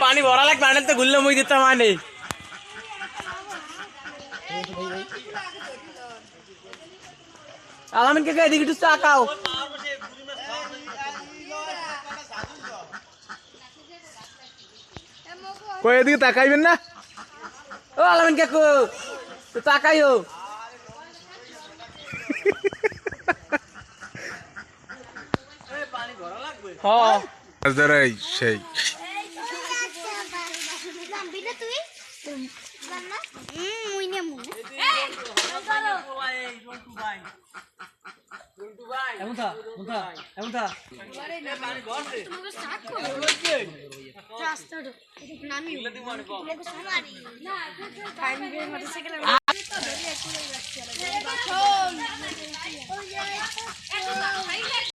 পানি ভরা লাগ পানি তো গুললে মুই দিতাম মানে আলামিন কে এদিকে একটু তাকাও কই এদিকে তাকাইবেন না? ও আলামিন কাকু তো তাকাইও হ্যাঁ। সেই। এমন থা এমন থা এমন থা মোটরসাইকেল